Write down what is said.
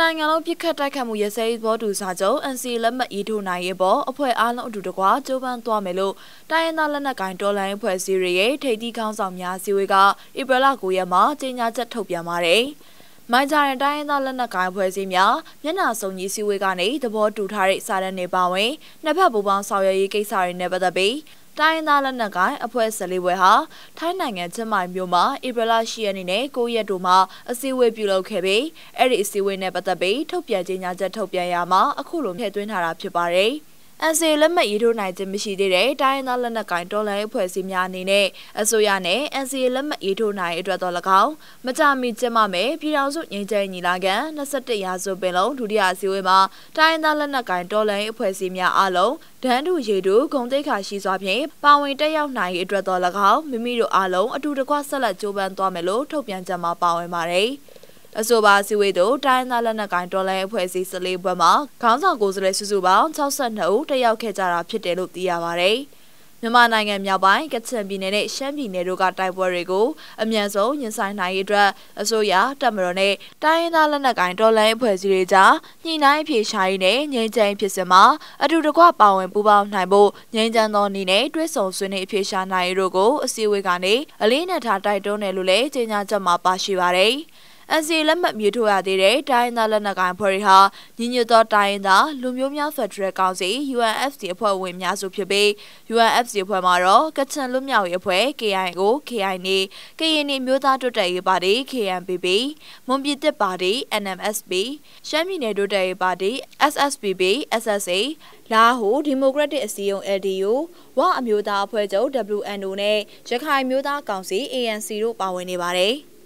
နိုင်ငံလုံးပြစ်ခတ်တိုက်ခတ်မှုရစဲဘောတူစာချုပ် NC လက်မှတ်ရေးထိုးနိုင်ရေးပေါ်အဖွဲ့အားလုံးအတူတကွကြိုးပမ်းသွားမယ်လို့တိုင်းရင်းသားလက်နက်ကိုင်တော်လှန်ရေးဖွဲ့စည်းတွေရဲ့ထိပ်သီးခေါင်းဆောင်များစီဝေးကဧပြီလ9ရက်မှာကြေညာချက်ထုတ်ပြန်ပါတယ်။မိုင်းကြရင်တိုင်းရင်းသားလက်နက်ကိုင်ဖွဲ့စည်းများမျက်နှာစုံကြီးစီဝေးကနေသဘောတူထားတဲ့စာတမ်းတွေပါဝင်နှစ်ဖက်ပူးပေါင်းဆောင်ရွက်ရေးကိစ္စတွေနဲ့ပတ်သက်ပြီး တိုင်းသားလက်နက်ကိုင်အဖွဲ့၁၄ဘွဲဟာထိုင်းနိုင်ငံချင်းမိုင်မြို့မှာဧပြီလ10ရက်နေ့နဲ့9ရက်တို့မှာအစည်းအဝေးပြုလုပ်ခဲ့ပြီးအဲ့ဒီအစည်းအဝေးနဲ့ပတ်သက်ပြီးထုတ်ပြန်ကြေညာချက်ထုတ်ပြန်ရမှာအခုလိုထည့်သွင်းထားတာဖြစ်ပါတယ်။ NCA လက်မှတ်ရေးထိုးနိုင်ခြင်းမရှိသေးတဲ့တိုင်းသားလက်နက်ကိုင်တော်လှန်ရေးဖွဲ့စည်းများအနေနဲ့အစိုးရနဲ့ NCA လက်မှတ်ရေးထိုးနိုင်အတွက်တော်၎င်းမကြမီကျင်းပမယ်ပြည်ထောင်စုငြိမ်းချမ်းညီလာခံ21ရာစုပင်လုံးဒုတိယအစည်းအဝေးမှာတိုင်းသားလက်နက်ကိုင်တော်လှန်ရေးအဖွဲ့အစည်းများအားလုံးဒန်းတူရေတူဂုံတိတ်ခါရှိစွာဖြင့်ပါဝင်တက်ရောက်နိုင်ရေးအတွက်တော်၎င်းမိမိတို့အားလုံးအတူတကွဆက်လက်ကြိုးပမ်းသွားမယ်လို့ထုတ်ပြန်ကြမှာပါဝင်ပါတယ်။ အဆိုပါစီဝေးတို့တိုင်းသားလက်နက်ကိုင်တော်လှန်ရေးအဖွဲ့အစည်း14ဘွဲ့မှာခေါင်းဆောင်ကိုယ်စားလှယ်စုစုပေါင်း62ဦးတက်ရောက်ခဲ့ကြတာဖြစ်တယ်လို့သိရပါဗျ။မြန်မာနိုင်ငံမြောက်ပိုင်းကချင်ပြည်နယ်နဲ့ရှမ်းပြည်နယ်တို့ကတိုက်ပွဲတွေကိုအမြန်ဆုံးရင်ဆိုင်နိုင်ရေးအတွက်အစိုးရတပ်မတော်နဲ့တိုင်းရင်းသားလက်နက်ကိုင်တော်လှန်ရေးအဖွဲ့အစည်းတွေကြားညှိနှိုင်းဖြေရှာရေးနဲ့ငြိမ်းချမ်းဖြစ်စဉ်မှာအတူတကွပါဝင်ပူးပေါင်းနိုင်ဖို့ငြိမ်းချမ်းသောနည်းနဲ့တွဲဆောင်ဆွေးနွေးဖြေရှာနိုင်ရေးတို့ကိုအစည်းအဝေးကနေအလေးနက်ထားတိုက်တွန်းတယ်လို့လည်းကြေညာချက်မှာပါရှိပါတယ်။ NCA လက်မှတ်မြေထိုးရသေးတဲ့တိုင်းသားလက်နက်ကိုင်ဖွဲ့တွေဟာညီညွတ်သောတိုင်းသားလူမျိုးများဖက်ဒရယ်ကောင်စီ UNFC အဖွဲ့ဝင်များစုဖြစ်ပြီး UNFC အဖွဲ့မှာတော့ကချင်လွတ်မြောက်ရေးအဖွဲ့ KIO KINA ကရင်နီမျိုးသားတိုးတက်ရေးပါတီ KNPP မွန်ပြည်သစ်ပါတီ NMSP ရှမ်းပြည်နယ်တိုးတက်ရေးပါတီ SSPP SSA လာဟိုဒီမိုကရက်တစ်အစည်းအရုံး LDU ဝအမျိုးသားအဖွဲ့ချုပ် WNO နဲ့ရခိုင်မျိုးသားကောင်စီ ANC တို့ပါဝင်နေပါတယ်။